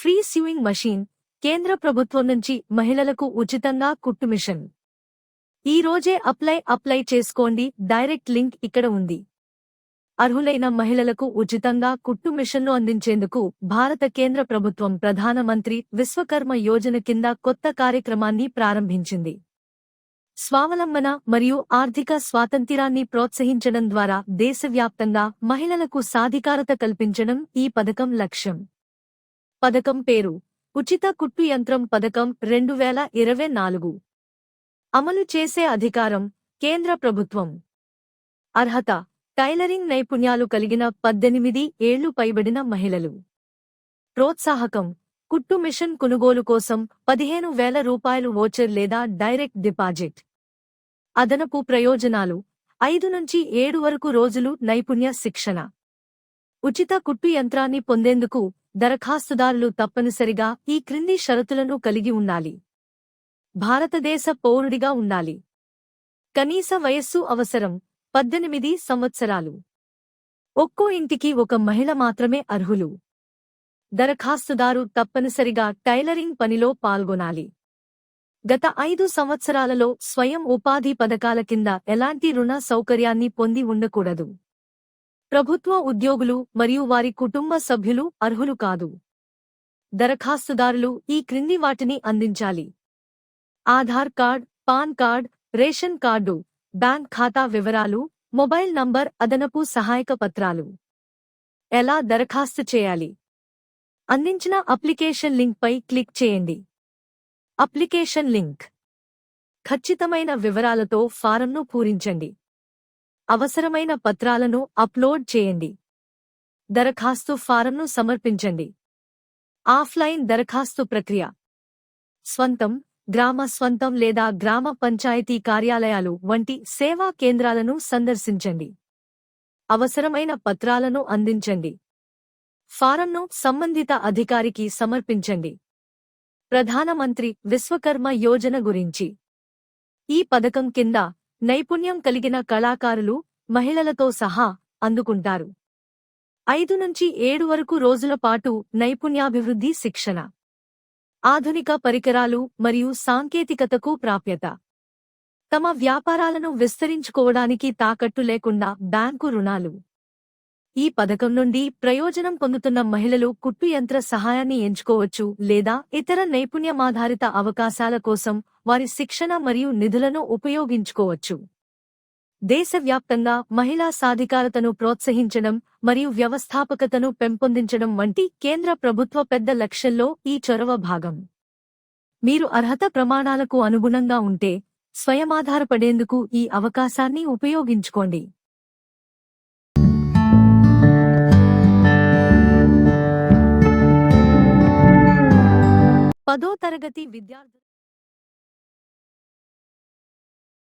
Free స్యూయింగ్ machine కేంద్ర ప్రభుత్వం నుంచి మహిళలకు ఉచితంగా కుట్టు మిషన్. ఈ రోజే అప్లై అప్లై చేసుకోండి. డైరెక్ట్ లింక్ ఇక్కడ ఉంది. అర్హులైన మహిళలకు ఉచితంగా కుట్టు మిషన్ను అందించేందుకు భారత కేంద్ర ప్రభుత్వం ప్రధానమంత్రి విశ్వకర్మ యోజన కింద కొత్త కార్యక్రమాన్ని ప్రారంభించింది. స్వావలంబన మరియు ఆర్థిక స్వాతంత్ర్యాన్ని ప్రోత్సహించడం ద్వారా దేశవ్యాప్తంగా మహిళలకు సాధికారత కల్పించడం ఈ పథకం లక్ష్యం. పథకం పేరు. ఉచిత కుట్టు యంత్రం పథకం రెండు వేల ఇరవై నాలుగు. అమలు చేసే అధికారం కేంద్ర ప్రభుత్వం. అర్హత టైలరింగ్ నైపుణ్యాలు కలిగిన పద్దెనిమిది ఏళ్ళు పైబడిన మహిళలు. ప్రోత్సాహకం కుట్టు మిషన్ కొనుగోలు కోసం పదిహేను వేల రూపాయలు వోచర్ లేదా డైరెక్ట్ డిపాజిట్. అదనపు ప్రయోజనాలు ఐదు నుంచి ఏడు వరకు రోజులు నైపుణ్య శిక్షణ. ఉచిత కుట్టు యంత్రాన్ని పొందేందుకు దరఖాస్తుదారులు తప్పనిసరిగా ఈ క్రింది షరతులను కలిగి ఉండాలి. భారతదేశ పౌరుడిగా ఉండాలి. కనీస వయస్సు అవసరం పద్దెనిమిది సంవత్సరాలు. ఒక్కో ఇంటికి ఒక మహిళ మాత్రమే అర్హులు. దరఖాస్తుదారు తప్పనిసరిగా టైలరింగ్ పనిలో పాల్గొనాలి. గత ఐదు సంవత్సరాలలో స్వయం ఉపాధి పథకాల కింద ఎలాంటి రుణ సౌకర్యాన్ని పొంది ఉండకూడదు. ప్రభుత్వ ఉద్యోగులు మరియు వారి కుటుంబ సభ్యులు అర్హులు కాదు. దరఖాస్తుదారులు ఈ క్రింది వాటిని అందించాలి. Aadhaar card PAN card ration card bank ఖాతా వివరాలు మొబైల్ నంబర్ అదనపు సహాయక పత్రాలు. ఎలా దరఖాస్తు చేయాలి? అందించిన అప్లికేషన్ లింక్పై క్లిక్ చేయండి. Application link. ఖచ్చితమైన వివరాలతో ఫారంను పూరించండి. అవసరమైన పత్రాలను అప్లోడ్ చేయండి. దరఖాస్తు ఫారంను సమర్పించండి. ఆఫ్లైన్ దరఖాస్తు ప్రక్రియ. స్వంతం గ్రామ స్వంతం లేదా గ్రామ పంచాయతీ కార్యాలయాలు వంటి సేవా కేంద్రాలను సందర్శించండి. అవసరమైన పత్రాలను అందించండి. ఫారంను సంబంధిత అధికారికి సమర్పించండి. ప్రధానమంత్రి విశ్వకర్మ యోజన గురించి. ఈ పథకం కింద నైపుణ్యం కలిగిన కళాకారులు మహిళలతో సహా అందుకుంటారు. ఐదు నుంచి ఏడు వరకు రోజుల పాటు నైపుణ్యాభివృద్ధి శిక్షణ. ఆధునిక పరికరాలు మరియు సాంకేతికతకు ప్రాప్యత. తమ వ్యాపారాలను విస్తరించుకోవడానికి తాకట్టు లేకుండా బ్యాంకు రుణాలు. ఈ పథకం నుండి ప్రయోజనం పొందుతున్న మహిళలు కుట్టు యంత్ర సహాయాన్ని ఎంచుకోవచ్చు లేదా ఇతర నైపుణ్యమాధారిత అవకాశాల కోసం వారి శిక్షణ మరియు నిధులను ఉపయోగించుకోవచ్చు. దేశవ్యాప్తంగా మహిళా సాధికారతను ప్రోత్సహించడం మరియు వ్యవస్థాపకతను పెంపొందించడం వంటి కేంద్ర ప్రభుత్వ పెద్ద లక్ష్యంలో ఈ చొరవ భాగం. మీరు అర్హత ప్రమాణాలకు అనుగుణంగా ఉంటే స్వయమాధారపడేందుకు ఈ అవకాశాన్ని ఉపయోగించుకోండి. పదో తరగతి విద్యార్థులు